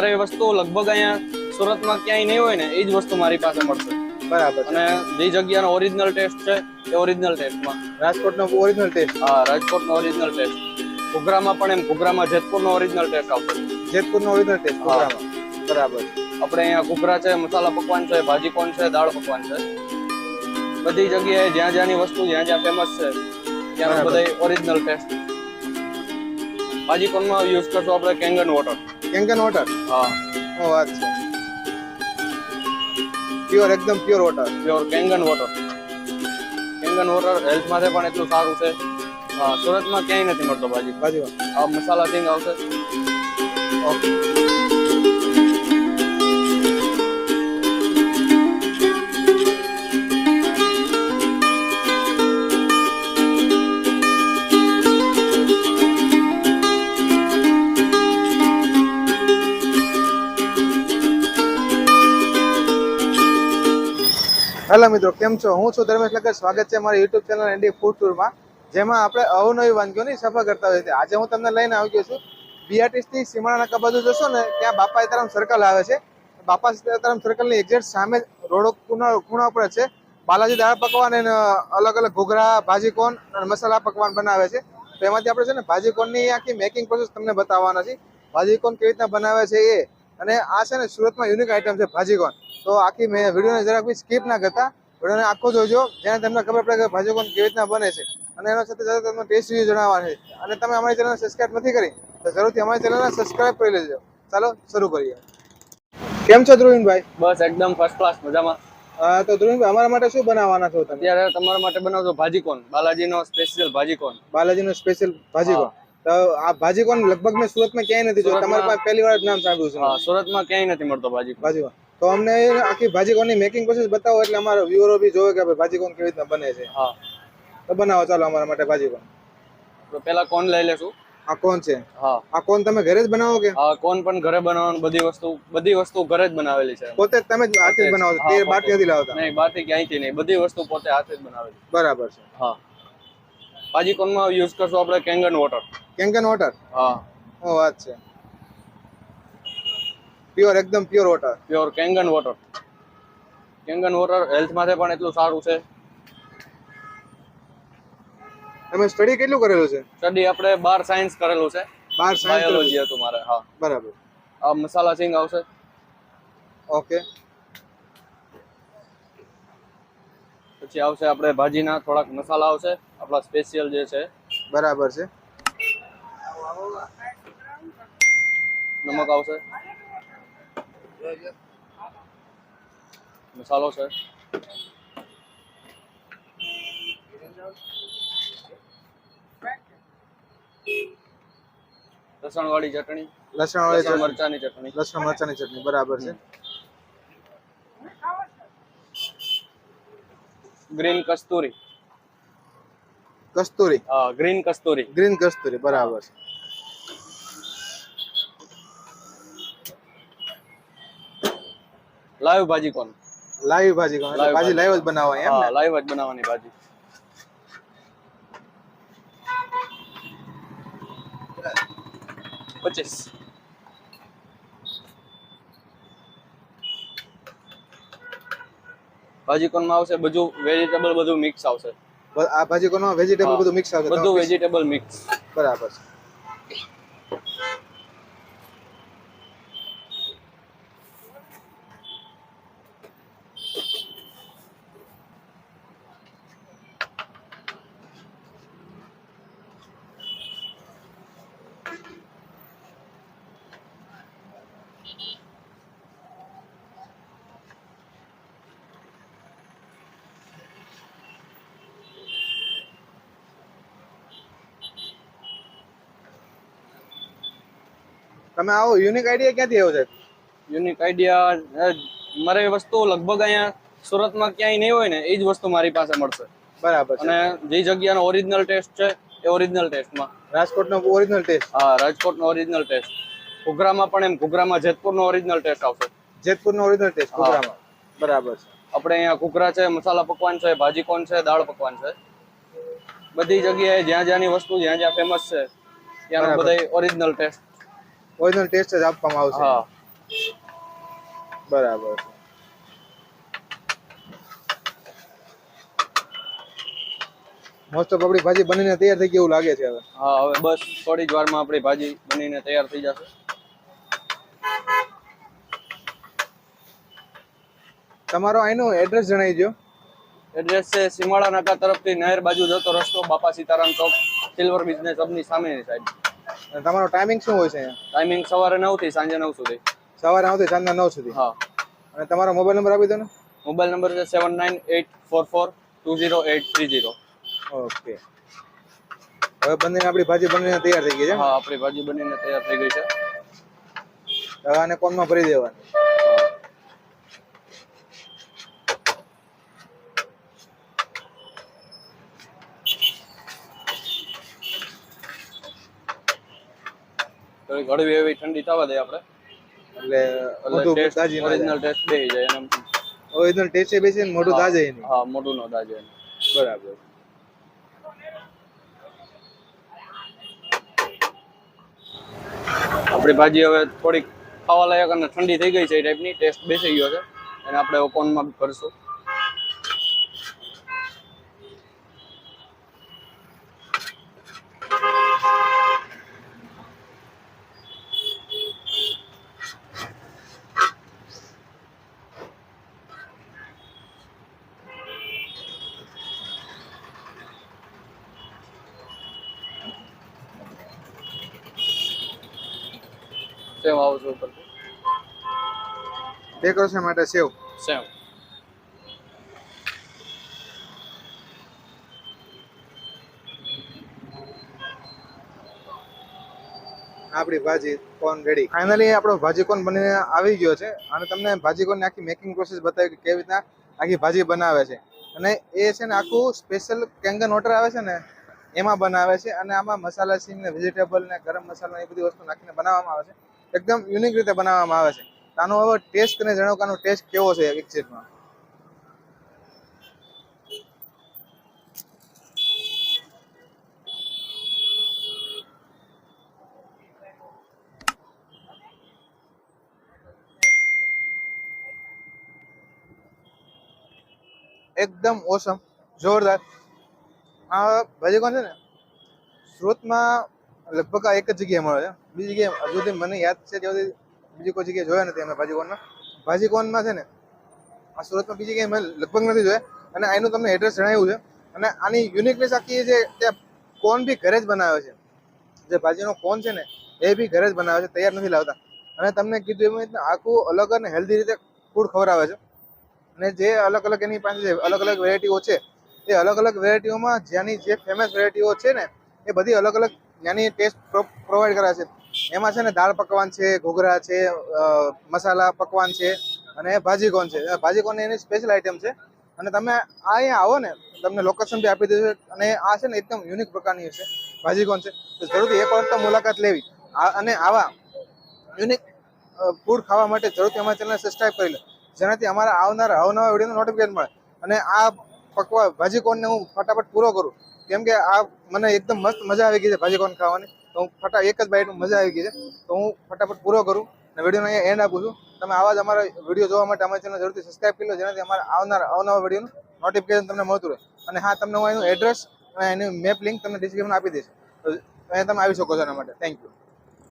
મારે એ વસ્તુ લગભગ અહીંયા સુરતમાં ક્યાંય નહીં હોય ને એ જ વસ્તુ મારી પાસે મળશે. બરાબર. અને જે જગ્યાનો ઓરિજિનલ ટેસ્ટ છે એ ઓરિજિનલ ટેસ્ટમાં રાજકોટનો ઓરિજિનલ ટેસ્ટ હા રાજકોટનો ઓરિજિનલ ટેસ્ટ ઘૂઘરામાં પણ એમ ઘૂઘરામાં જેતપુરનો ઓરિજિનલ ટેસ્ટ આવશે જેતપુરનો ઓરિજિનલ ટેસ્ટ ઘોઘરામાં. બરાબર. આપણે અહીંયા ઘૂઘરા છે મસાલા પકવાન છે ભાજી કોણ છે દાળ પકવાન છે. બધી જગ્યાએ જ્યાં જ્યાંની વસ્તુ જ્યાં જ્યાં ફેમસ છે ત્યાં. બધા ઓરિજિનલ ટેસ્ટ ભાજી કોણમાં યુઝ કરશું આપણે? કેંગન વોટર કેંગન વોટર હા. ઓ વાત છે પ્યોર એકદમ pure water pure Kangen water Kangen water health માટે પણ એટલું સારું છે. હા સુરતમાં ક્યાંય નથી મળતો ભાજી. ભાજી આ મસાલા સિંગ આવશે. ઓકે. હેલો મિત્રો, કેમ છો? હું છું ધર્મેશ લગર સ્વાગત છે મારી યુટ્યુબ ચેનલ એન્ડી ફૂડ ટૂરમાં જેમાં આપણે અવનવી વાનગીઓની સફર કરતા હોઈએ છીએ. આજે હું તમને લઈને આવી ગયો છું બીઆરટીસી સીમાડા નાકા બાજુ જશો ને, ત્યાં બાપા સીતારામ સર્કલ આવે છે. બાપા સીતારામ સર્કલની એક્ઝેક્ટ સામે રોડ ખૂણા ઉપર છે. બાલાજી દાળ પકવાન અને અલગ અલગ ઘૂઘરા ભાજીકોન અને મસાલા પકવાન બનાવે છે. તો એમાંથી આપણે છે ને ભાજીકોનની આખી મેકિંગ પ્રોસેસ તમને બતાવવાના છે ભાજીકોન કેવી રીતના બનાવે છે એ? અને આ છે ને, સુરતમાં યુનિક આઈટમ છે ભાજી કોન. તો આખી મેં વિડીયોને જરાક બી સ્કીપ ના કરતા. વિડીયોને આખો જોજો જેને તમને ખબર પડે કે ભાજી કોન કેવી રીતના બને છે. અને એના સાથે સાથે તમને ટેસ્ટ વીડિયો જણાવવાના છે. અને તમે અમારી ચેનલને સબસ્ક્રાઇબ નથી કરી તો જરૂરથી અમારી ચેનલને સબસ્ક્રાઇબ કરી લેજો. ચાલો શરૂ કરીએ. કેમ છો ધ્રુવીનભાઈ? બસ એકદમ ફર્સ્ટ ક્લાસ મજામાં. તો ધ્રુવીનભાઈ અમારા માટે શું બનાવવાના છો તમે? અત્યારે તમારા માટે બનાવજો ભાજી કોણ બાલાજીનો સ્પેશિયલ ભાજી કોણ બાલાજીનો સ્પેશિયલ ભાજી કોન તો આ ભાજી કોન લગભગ મેં સુરતમાં ક્યાંય નથી જોયું. તમારી પાસે પહેલી વાર જ નામ સાંભળ્યું છે. સુરતમાં ક્યાંય નથી મળતો ભાજી ભાજીકોન. ભાજી કોન તો અમને આખી ભાજી કોનની મેકિંગ પ્રોસેસ બતાવો એટલે અમારા વ્યુઅરો બી જોવે કે ભાઈ ભાજી કેવી રીતના બને છે. હા. તો બનાવો ચાલો અમારા માટે ભાજીકોન તો પેલા કોન લઈ લેશું? આ કોન છે? હા. આ કોન તમે ઘરે જ બનાવો કે? હા કોન પણ ઘરે બનાવવાનું બધી વસ્તુ બધી વસ્તુ ઘરે જ બનાવેલી છે. પોતે તમે જ હાથે જ બનાવો છો. તે બાટી નથી લાવતા. નહીં બાટી ક્યાંયથી નહીં. બધી વસ્તુ પોતે હાથે જ બનાવેલી બરાબર છે. હા. ભાજી કોણમાં યુઝ કરશું આપણે કેંગન વોટર કેંગન વોટર હા. ઓ વાત છે. પ્યોર એકદમ pure water pure Kangen water Kangen water health માટે પણ એટલું સારું છે. તમે સ્ટડી કેટલું કરેલું છે? સ્ટડી આપણે બાર સાયન્સ કરેલું છે. બાર સાયન્સ બાયોલોજી હતું મારે હા. બરાબર. આ મસાલા સિંગ આવશે. ઓકે. પછી આવશે આપણે ભાજીના થોડાક મસાલા આવશે. આપણા સ્પેશિયલ જે છે. બરાબર છે. નમક આવશે. મસાલો છે. લસણ વાળી ચટણી લસણ વાળી મરચાની ચટણી. લસણ મરચાની ચટણી બરાબર છે. ગ્રીન કસ્તુરી. કસ્તુરી. હા ગ્રીન કસ્તુરી. ગ્રીન કસ્તુરી બરાબર છે. લાઈવ ભાજી કોણ? લાઈવ ભાજી કોણ? એટલે ભાજી લાઈવ જ બનાવવાની એમ ને? લાઈવ જ બનાવવાની ભાજી. પચીસ. ભાજી કોણમાં આવશે? બધું વેજીટેબલ બધું મિક્સ આવશે. આ ભાજી કોનો વેજીટેબલ બધું મિક્સ આવશે બધું વેજીટેબલ મિક્સ બરાબર છે. તમે આવો યુનિક આઈડિયા ક્યાંથી આવ્યો છે? યુનિક આઈડિયા મારે વસ્તુ લગભગ અહીંયા સુરતમાં ક્યાંય નહીં હોય ને એ જ વસ્તુ મારી પાસે મળશે. બરાબર અને જે જગ્યાનો ઓરિજિનલ ટેસ્ટ છે એ ઓરિજિનલ ટેસ્ટમાં રાજકોટનો ઓરિજિનલ ટેસ્ટ હા રાજકોટનો ઓરિજિનલ ટેસ્ટ ઘૂઘરામાં પણ એમ ઘૂઘરામાં જેતપુરનો ઓરિજિનલ ટેસ્ટ આવશે. જેતપુરનો ઓરિજિનલ ટેસ્ટ હા. બરાબર છે. આપણે અહીંયા ઘૂઘરા છે મસાલા પકવાન છે ભાજી કોન છે દાળ પકવાન છે. બધી જગ્યાએ જ્યાં જ્યાંની વસ્તુ જ્યાં જ્યાં ફેમસ છે ત્યાંનો બરાબર. બધા ઓરિજિનલ ટેસ્ટ ઓરિજિનલ ટેસ્ટ જ આપવામાં આવશે. હા. બરાબર. ઓફ આપણી ભાજી બનીને તૈયાર થઈ ગઈ એવું લાગે છે હવે. હા હવે બસ થોડી જ વારમાં આપણી ભાજી બનીને તૈયાર થઈ જશે. તમારો અહીંનું એડ્રેસ જણાવી દો એડ્રેસ છે સીમાડા નાકા તરફથી નહેર બાજુ જતો રસ્તો બાપા સીતારામ ચોક સિલ્વર બિઝનેસ હબની સામેની સાઈડ તમારો ટાઈમિંગ શું હોય છે ટાઈમિંગ સવારે નવથી સાંજે નવ સુધી. સવારે આવતી સાંજના નવ સુધી? હા. અને તમારો મોબાઈલ નંબર આપી દો ને. મોબાઈલ નંબર છે seven nine eight four four two zero eight three zero okay હવે બંને આપણી ભાજી બનીને તૈયાર થઈ ગઈ છે હા આપણી ભાજી બનીને તૈયાર થઈ ગઈ છે. હવે આને કોનમાં ભરી દેવાની હા. થોડી હળવી એવી ઠંડી થવા દે આપણે. એટલે દાજી ઓરિજિનલ ટેસ્ટ જાય ઓરિજિનલ ટેસ્ટ બેસી ને મોઢું દાજે નહીં હા મોઢું નો દાજે બરાબર. આપણી ભાજી હવે થોડીક ખાવા લાયક અને ઠંડી થઈ ગઈ છે એ ટાઈપની ટેસ્ટ બેસી ગયો છે. એને આપણે ઓપનમાં કરશું સેવ આવશે ઉપર ડેકોરેશન માટે સેવ. સેવ. આપણી ભાજી કોન રેડી ફાઇનલી આપણો ભાજી કોન બનીને આવી ગયો છે. અને તમને ભાજી કોનની આખી મેકિંગ પ્રોસેસ બતાવી કે કેવી રીતના આખી ભાજી બનાવે છે. અને એ છે ને આખું સ્પેશિયલ કેંગન વોટર આવે છે ને એમાં બનાવે છે. અને આમાં મસાલા સીંગ ને વેજીટેબલ ને ગરમ મસાલા એ બધી વસ્તુ નાખીને બનાવવામાં આવે છે. એકદમ યુનિક રીતે બનાવવામાં આવે છે. આનો હવે ટેસ્ટ અને જણાવવાનો ટેસ્ટ કેવો છે એક્ઝેક્ટમાં એકદમ ઓસમ જોરદાર. આ ભાજી કોણ છે ને? સુરતમાં લગભગ એક જ જગ્યાએ મળે છે. બીજી જગ્યાએ હજુ સુધી મને યાદ છે ત્યાં સુધી બીજી કોઈ જગ્યાએ જોયા નથી અમે ભાજી ભાજીકોનમાં ભાજી કોનમાં છે ને, આ સુરતમાં બીજી જગ્યાએ મેં લગભગ નથી જોયા અને આનું તમને એડ્રેસ જણાવ્યું છે. અને આની યુનિકનેસ આખી છે, ત્યાં કોન બી ઘરે જ બનાવે છે. જે ભાજીનો કોન છે ને, એ બી ઘરે જ બનાવે છે, તૈયાર નથી લાવતા. અને તમને કીધું એમ રીતના આખું અલગ અને હેલ્ધી રીતે ફૂડ ખવડાવે છે. અને જે અલગ અલગ એની પાસે જે અલગ અલગ વેરાયટીઓ છે, એ અલગ અલગ વેરાયટીઓમાં જ્યાંની જે ફેમસ વેરાયટીઓ છે ને, એ બધી અલગ અલગ ત્યાંની ટેસ્ટ પ્રોવાઈડ કરે છે. એમાં છે ને દાળ પકવાન છે, ઘૂઘરા છે મસાલા પકવાન છે અને ભાજી કોન છે. ભાજી કોન એની સ્પેશિયલ આઈટમ છે. અને તમે આ અહીંયા આવો ને, તમને લોકેશન બી આપી દેશે અને આ છે ને એકદમ યુનિક પ્રકારની છે ભાજી કોન છે. તો જરૂરથી એક વાર મુલાકાત લેવી. અને આવા યુનિક ફૂડ ખાવા માટે જરૂરથી અમારા ચેનલ સબસ્ક્રાઈબ કરી લો. જેનાથી અમારા આવનારા અવનવા વિડીયોનું નોટિફિકેશન મળે. અને આ પકવા ભાજી કોનને હું ફટાફટ પૂરો કરું. કેમ કે આ મને એકદમ મસ્ત મજા આવી ગઈ છે ભાજી કોન ખાવાની. તો હું ફટા, એક જ બાઈટમાં મજા આવી ગઈ છે. તો હું ફટાફટ પૂરો કરું અને વિડીયોને અહીંયા એન્ડ આપું છું. તમે આવા જ અમારા વીડિયો જોવા માટે અમારી ચેનલ જરૂરથી સબસ્ક્રાઇબ કરી લો, જેનાથી અમારા આવનાર અવનવા વિડીયોનું નોટિફિકેશન તમને મળતું રહે. અને હા, તમને હું એનું એડ્રેસ અને એની મેપ લિંક તમને ડિસ્ક્રિપ્શન આપી દઈશ. તો અહીંયા તમે આવી શકો છો એના માટે. Thank you